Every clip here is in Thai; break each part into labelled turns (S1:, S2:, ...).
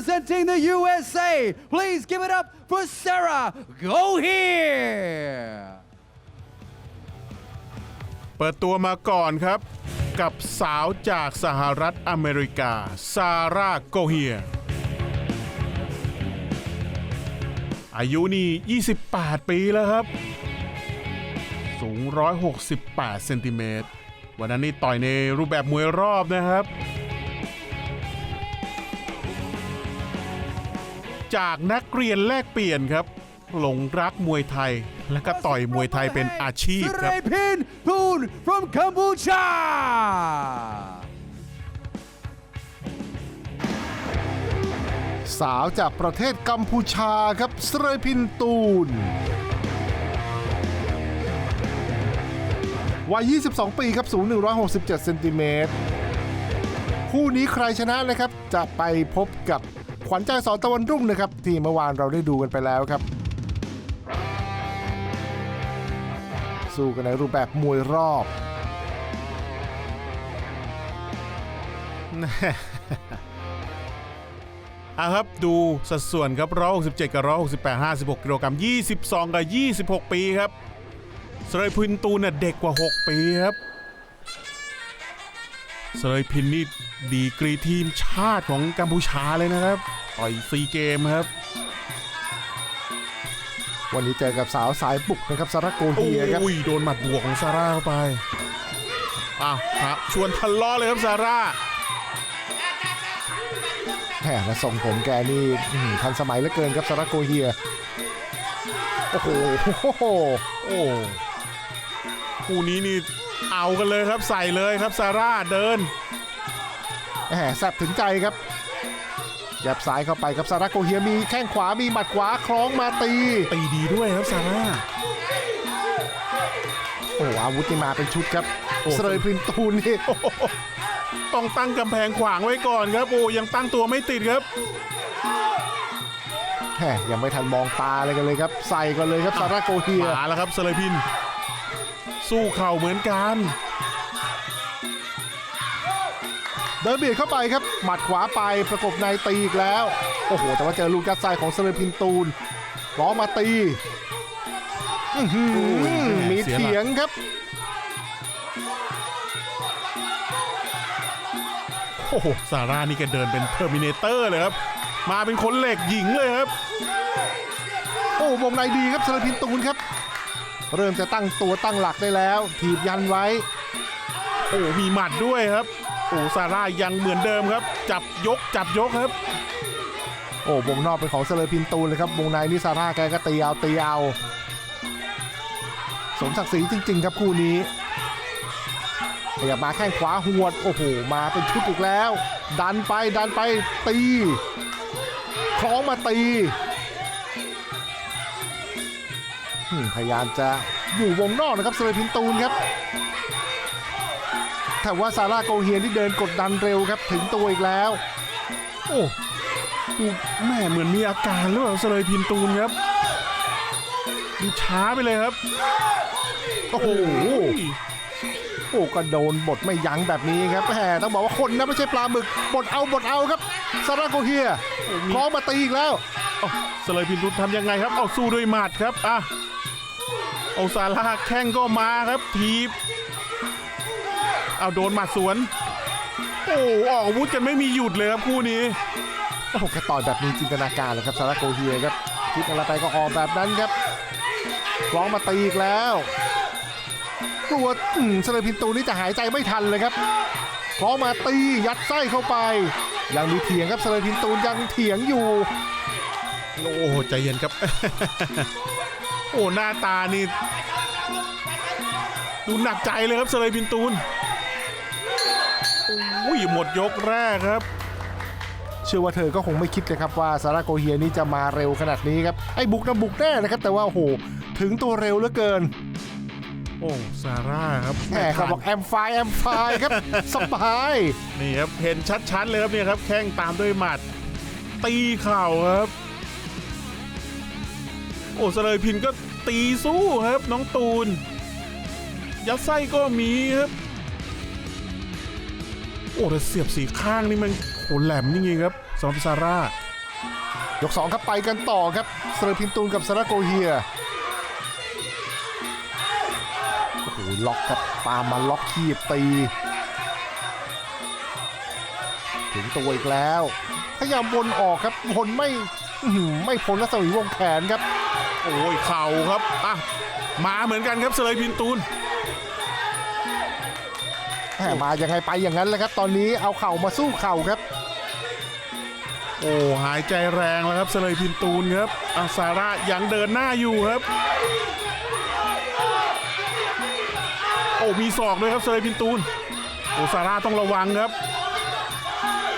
S1: representing the USA. Please give it up for Sarah. Go here.
S2: เปิดตัวมาก่อนครับ กับสาวจากสหรัฐอเมริกา ซาร่าโกเฮีย อายุนี่ 28 ปีแล้วครับ สูง 168 เซนติเมตร วันนั้นนี่ต่อยในรูปแบบมวยรอบนะครับ จากนักเรียนแลกเปลี่ยนครับ หลงรักมวยไทย และก็ต่อยมวยไทยเป็นอาชีพครับ
S1: Srepin Thun from Cambodia.
S3: สาวจากประเทศกัมพูชาครับสเรพินตูน วัย 22 ปีครับ สูง 167 เซนติเมตร คู่นี้ใครชนะนะครับ จะไปพบกับ ขวัญใจสอนตะวันรุ่งนะครับ ที่เมื่อวานเราได้ดูกันไปแล้วครับ สู้กันในรูปแบบมวยรอบ
S2: อะครับดูสัดส่วนครับ167 กับ 168 56 กิโลกรัม 22 กับ 26 ปีครับสเรพินตูนน่ะเด็กกว่า 6 ปีครับ เรยพินนี่ดีกรีทีมชาติของกัมพูชาเลยนะครับ ต่อยซีเกมครับ
S3: วันนี้เจอกับสาวสายบุกนะครับสาระโก
S2: โอ้
S3: เฮียครับ
S2: ยโดนหมัดบวกของซาร่าเข้าไปอ้าวครับชวนทะเลาะเลยครับซาร่า
S3: แหมและทรงผมแกนี่อื้อหือทันสมัยเหลือเกินครับสาระโกเฮียโอ้โห
S2: โอ้คู่นี้นี่ เอากันเลยครับใส่เลยครับซาร่าเดิน
S3: แหมแซบถึงใจครับยับซ้ายเข้าไปครับสาระโกเฮียมีแข้งขวามีหมัดขวาคล้องมาตี
S2: ตีดีด้วยครับซาร่า
S3: โอ้โหอาวุธนี่มาเป็นชุดครับ
S2: โอ้
S3: เสรยพินตูนนี่
S2: ต้องตั้งกำแพงขวางไว้ก่อนครับโอ้ยังตั้งตัวไม่ติดครับ
S3: แหมยังไม่ทันมองตาอะไรกันเลยครับ ใส่กันเลยครับสาระโกเฮีย
S2: มาแล้วครับเซเลพิน สู้เข่าเหมือนกัน
S3: เดินเบียดเข้าไปครับ หมัดขวาไปประกบในตีอีกแล้ว โอ้โห แต่ว่าเจอลูกกัดไซของเสรยพินตูนร้องมาตีอื้อหือ
S2: โอ้ย
S3: มี
S2: เสียหลัก
S3: เถียงครับ
S2: โอ้โหซาร่านี่แกเดินเป็นเทอร์มินเตอร์เลยครับ มาเป็นคนเหล็กหญิงเลยครับ
S3: โอ้วงในดีครับเสรยพินตูนครับ เริ่มจะตั้งตัวตั้งหลักได้แล้ว ถีบยันไว้
S2: โอ้มีหมัดด้วยครับ โอ้ซาร่ายังเหมือนเดิมครับ จับยกจับยกครับ
S3: โอ้วงนอกเป็นของเซเลพินตูนเลยครับวงในนี่ซาร่าแกก็ตีเอาตีเอาสมศักดิ์ศรีจริง ๆ ครับคู่นี้ขยับมาแข้งขวาหวด โอ้โห มาเป็นชุดอีกแล้ว ดันไปดันไปตีคล้องมาตี พยายามจะอยู่วงนอกนะครับเซเลพินตูนครับแต่ว่าซาร่าโกเฮียนที่เดินกดดันเร็วครับถึงตัวอีกแล้ว
S2: โอ้แม่เหมือนมีอาการหรือเปล่าเซเลพินตูนครับดูช้าไปเลยครับ
S3: โอ้โหโอ้ก็โดนบทไม่ยั้งแบบนี้ครับแหมต้องบอกว่าคนนะไม่ใช่ปลาหมึกบทเอาบทเอาครับซาร่าโกเฮียคล้องมาตีอีกแล้ว
S2: เอ้าเซเลพินตูนทำยังไงครับเอาสู้ด้วยหมัดครับอะ เอาซาร่าแข้งก็มาครับทีบเอาโดนหมัดสวน โอ้ออกอาวุธกันไม่มีหยุดเลยครับคู่นี้
S3: โอ้โหกระต่อยแบบมีจินตนาการเลยครับซาร่าโกเฮียครับคิดอะไรไปก็ออกแบบนั้นครับคล้องมาตีอีกแล้วกลัวอืมเซเลพินตูนี่จะหายใจไม่ทันเลยครับคล้องมาตียัดไส้เข้าไป ยังมีเถียงครับเซเลพินตูนยังเถียงอยู่
S2: โอ้โหใจเย็นครับ โอ้หน้าตานี่ดูหนักใจเลยครับเซเลพินตูนโอ้ยหมดยกแรกครับ
S3: เชื่อว่าเธอก็คงไม่คิดนะครับว่าซาร่าโกเฮียนี่จะมาเร็วขนาดนี้ครับไอ้บุกนะบุกแน่นะครับ แต่ว่าโอ้โหถึงตัวเร็วเหลือเกิน
S2: โอ้ซาร่าครับ
S3: แหมเขาบอกแอมไฟแอมไฟครับสบาย
S2: นี่ครับเห็นชัดๆเลยครับเนี่ยครับแข้งตามด้วยหมัด ตีเข่าครับโอ้เซเลพินก็ตีสู้ครับน้องตูน ยัดไส้ก็มีครับโอ้แต่เสียบสีข้างนี่มันโหแหลมจริงๆครับสำหรับซาร่า
S3: ยกสองครับไปกันต่อครับเซอร์พินตูนกับซาราโกเฮียโอ้โหล็อกครับตามมาล็อกคีบตีถึงตัวอีกแล้ว พยายามวนออกครับวนไม่ไม่พ้นรัศมีวงแขนครับ
S2: โอ้ยเข่าครับอะมาเหมือนกันครับเซเลพินตูน
S3: แหมมายังไงไปอย่างนั้นแหละครับ ตอนนี้เอาเข่ามาสู้เข่าครับ
S2: โอ้หายใจแรงแล้วครับเซเลพินตูนครับอาซาร่ายังเดินหน้าอยู่ครับ โอ้มีศอกด้วยครับเซเลพินตูนโอ้ซาร่าต้องระวังครับ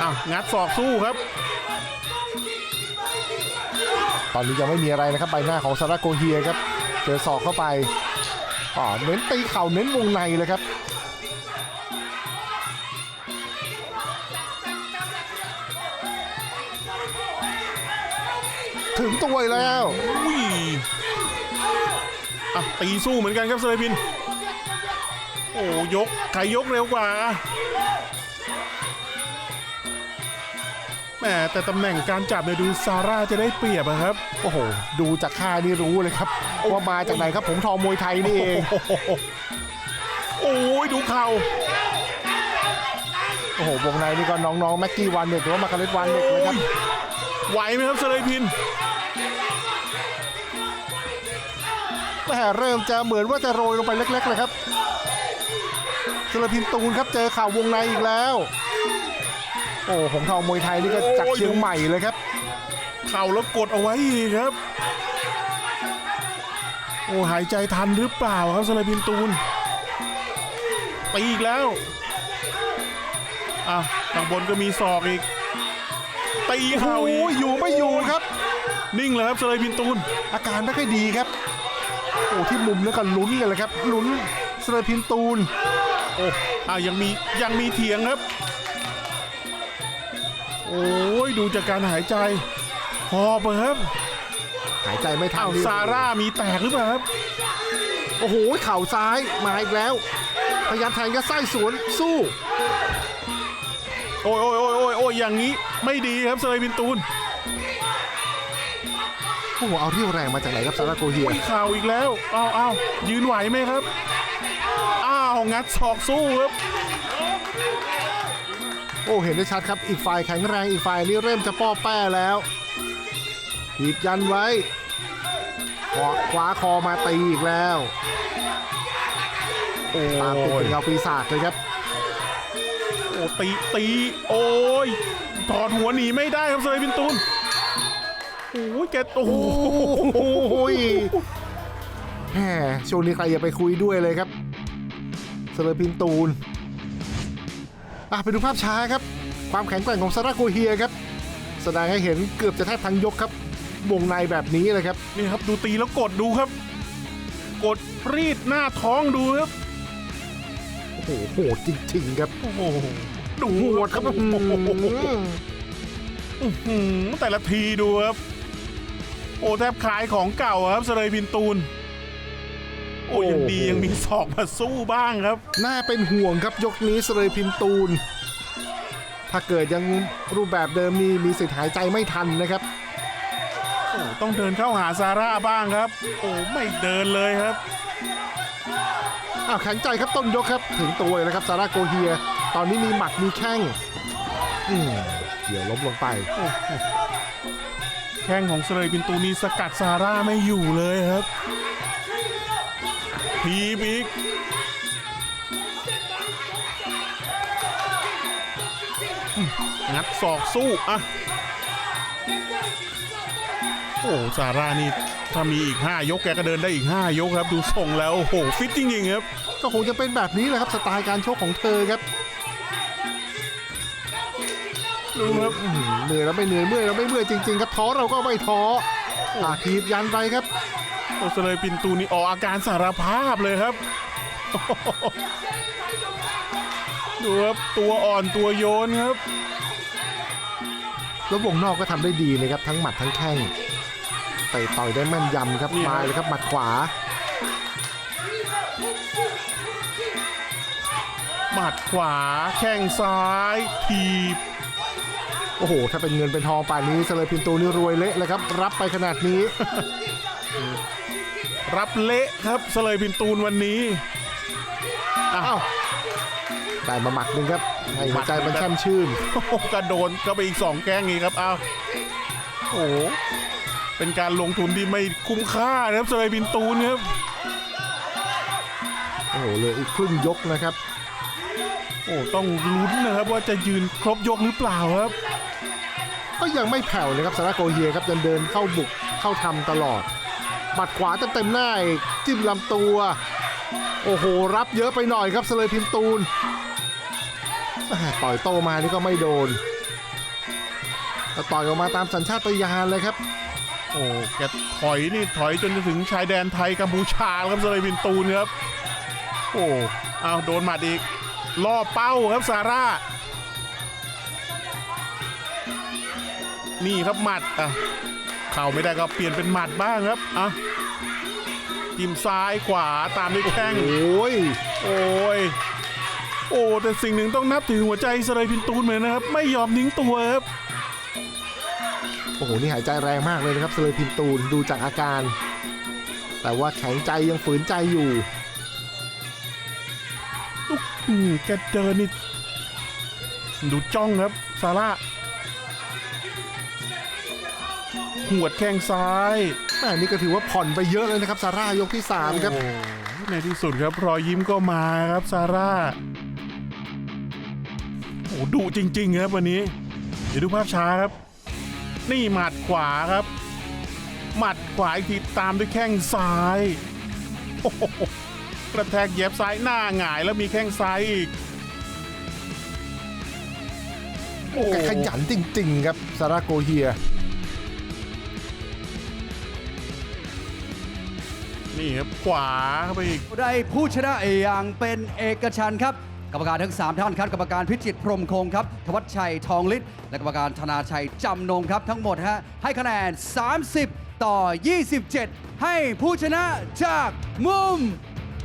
S2: อะงัดศอกสู้ครับ
S3: ตอนนี้ยังไม่มีอะไรนะครับใบหน้าของซาราโกเฮียครับเจอศอกเข้าไปอ๋อเน้นตีเข่าเน้นวงในเลยครับถึงตัวแล้ว
S2: อุ้ยอะตีสู้เหมือนกันครับเซเลพิน โอ้ยก ใครยกเร็วกว่า แหมแต่ตำแหน่งการจับเนี่ยดูซาร่าจะได้เปรียบอะครับ
S3: โอ้โห ดูจากค่านี่รู้เลยครับว่ามาจากไหนครับผมทองมวยไทยนี่เอง
S2: โอ้ยดูเข่า
S3: โอ้โหวงในนี่ก็น้องๆแม็กกี้วันเด็กหรือว่ามาคาเลตวันเด็กเลยครับ
S2: ไหวไหมครับเซเลพิน
S3: แหม่เริ่มจะเหมือนว่าจะโรยลงไปเล็กๆเลยครับสุรพินตูนครับเจอข่าววงในอีกแล้ว โอ้หงทองมวยไทยนี่ก็จากเชียงใหม่เลยครับ
S2: เข่าแล้วกดเอาไว้อีกครับ โอ้หายใจทันหรือเปล่าครับเซเลพินตูนตีอีกแล้วอะข้างบนก็มีศอกอีกตี
S3: โอ้
S2: เข่า
S3: โห
S2: อีก
S3: อยู่ไม่อยู่ครับ
S2: นิ่งเลยครับเซเลพินตูน
S3: อาการไม่ค่อยดีครับ โอ้ที่มุมนี่ก็ลุ้นกันเลยครับลุ้นสุรพินตูน
S2: โอ้อะยังมียังมีเถียงครับ โอ้ยดูจากการหายใจหอบอะครับ
S3: หายใจไม่ทัน
S2: อ้าว
S3: นี่
S2: ซาร่ามีแตกหรือเปล่าครับ
S3: โอ้โหเข่าซ้ายมาอีกแล้ว พยายามแทงยัดไส้สวนสู้
S2: โอ้ยโอ้ยโอ้ยโอ้ยโอ้ยอย่างนี้ไม่ดีครับเซเลบินตูน
S3: โอ้โหเอาเรี่ยวแรงมาจากไหนครับซาราโกเฮีย
S2: อุ้ยข่าวอีกแล้วอ้าวอ้าวยืนไหวไหมครับ อ้าวงัดศอกสู้ครับ
S3: โอ้เห็นได้ชัดครับอีกฝ่ายแข็งแรงอีกฝ่ายนี่เริ่มจะป้อแป้แล้วถีบยันไว้ขอคว้าคอมาตีอีกแล้ว
S2: โอ้
S3: ตามติด
S2: ย
S3: เป็นเงาปีศาจเลยครับ
S2: โอ้ตีตีโอ้ยถอดหัวหนีไม่ได้ครับเซเลบินตูนโอ้ยแกโอ้โห
S3: โอ้ยแหมช่วงนี้ใครอย่าไปคุยด้วยเลยครับเซเลปินตูน อะไปดูภาพช้าครับ ความแข็งแกร่งของซาราโกเฮียครับ แสดงให้เห็นเกือบจะแทบทั้งยกครับ วงในแบบนี้เลยครับ
S2: นี่ครับดูตีแล้วกดดูครับ กดรีดหน้าท้องดูครับ
S3: โอ้โหโหดจริงๆครับ
S2: โอ้โหดู
S3: โหดครับอื้อหือ
S2: อื้อหือแต่ละทีดูครับ โอ้แทบขายของเก่าครับเซเลบินตูนโอ้ยังดียังมีศอกมาสู้บ้างครับ
S3: น่าเป็นห่วงครับยกนี้เสลยพินตูน ถ้าเกิดยังรูปแบบเดิมนี่มีสิทธิ์หายใจไม่ทันนะครับ
S2: โอ้ต้องเดินเข้าหาซาร่าบ้างครับ โอ้ไม่เดินเลยครับ
S3: อ้าวแข็งใจครับต้นยกครับถึงตัวเลยนะครับซาร่าโกเฮีย ตอนนี้มีหมัดมีแข้งอืมเกี่ยวล้มลงไป
S2: แข้งของเซเลบินตูนนี่สกัดซาร่าไม่อยู่เลยครับ ทีบอีกงัดศอกสู้อะโอ้ซาร่านี่ถ้ามีอีก 5 ยกแกก็เดินได้อีก 5 ยกครับ ดูทรงแล้วโอ้โหฟิตจริงๆครับ
S3: ก็คงจะเป็นแบบนี้แหละครับ สไตล์การชกของเธอครับ
S2: ดูครับ
S3: อื้อหือเหนื่อยแล้วไม่เหนื่อยเมื่อยแล้วไม่เมื่อยจริงๆครับท้อเราก็ไม่ท้อ อ่าทีบยันไปครับ
S2: โอเซเลยปินตูนี่ออกอาการสารภาพเลยครับ ดูครับตัวอ่อนตัวโยนครับ
S3: แล้ววงนอกก็ทำได้ดีเลยครับ ทั้งหมัดทั้งแข้งเตะต่อยได้แม่นยำครับ
S2: นี่ครับ
S3: มาเลยครับหมัดขวา
S2: หมัดขวาแข้งซ้าย ทีบ โโอ้
S3: โห ถ้าเป็นเงินเป็นทองป่านนี้เซเลปินตูนี่รวยเละเลยครับ รับไปขนาดนี้
S2: รับเละครับเสลยพินตูนวันนี้
S3: อ้าวได้มาหมัดหนึ่งครับให้หัวใจมันแช่มชื่น
S2: โอ้โหกระโดนก็ไปอีกสองแกล้งอีกครับเอาโอ้โหเป็นการลงทุนที่ไม่คุ้มค่านะครับเสลยพินตูนครับ
S3: โอ้โหเหลืออีกครึ่งยกนะครับ
S2: โอ้ต้องลุ้นนะครับว่าจะยืนครบยกหรือเปล่าครับ
S3: ก็ยังไม่แผ่วนะครับซาร่าโกเฮียครับเดินเดินเข้าบุกเข้าทำตลอดบัดขวาเต็มๆหน้าจิ้มลำตัว โอ้โห รับเยอะไปหน่อยครับเซเลพินตูนต่อยโตมานี่ก็ไม่โดนแต่ต่อยออกมาตามสัญชาตญาณเลยครับ
S2: โอ้แกถอยนี่ถอยจนจะถึงชายแดนไทยกัมพูชาแล้วครับเสลยพินตูนครับ โอ้เอาโดนหมัดอีกล่อเป้าครับซาร่า นี่ครับหมัดอะเข่าไม่ได้ก็เปลี่ยนเป็นหมัดบ้างครับอะจิ้มซ้ายขวาตามด้วยแข้ง
S3: โอ้ย
S2: โอ้ยโอ้แต่สิ่งหนึ่งต้องนับถือหัวใจสไลพินตูนเหมือนนะครับ ไม่ยอมทิ้งตัวครับ
S3: โอ้โหนี่หายใจแรงมากเลยนะครับเซเลพินตูนดูจากอาการ แต่ว่าแข็งใจยังฝืนใจอยู่
S2: อืมแกเดินนี่ดูจ้องครับซาร่า หวดแข้งซ้าย
S3: แม่นี่ก็ถือว่าผ่อนไปเยอะเลยนะครับซาร่ายกที่3ครับ
S2: โอ้ในที่สุดครับรอยยิ้มก็มาครับซาร่าโอ้ดุจริง ๆ ครับวันนี้ เดี๋ยวดูภาพช้าครับ นี่หมัดขวาครับ หมัดขวาอีกทีตามด้วยแข้งซ้ายโอ้โหกระแทกเย็บซ้ายหน้าหงายแล้วมีแข้งซ้ายอีกโอ้
S3: แกขยันจริง ๆ ครับซาร่าโกเฮีย
S2: นี่ครับ ขวาเข้าไปอีก
S1: ได้ผู้ชนะอย่างเป็นเอกฉันท์ครับ กรรมการทั้ง 3 ท่านครับกรรมการพิจิตรพรหมคงครับธวัชชัยทองฤทธิ์และกรรมการธนาชัยจำนงครับทั้งหมดฮะให้คะแนน 30 ต่อ 27 ให้ผู้ชนะจากมุม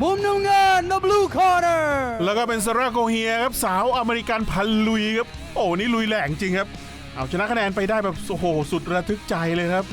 S1: มุมน้ำเงิน the blue corner
S2: แล้วก็เป็นซาร่าโกเฮียครับ สาวอเมริกันพันลุยครับ โอ้นี่ลุยแหลงจริงครับ เอาชนะคะแนนไปได้แบบ โอ้โห สุดระทึกใจเลยครับ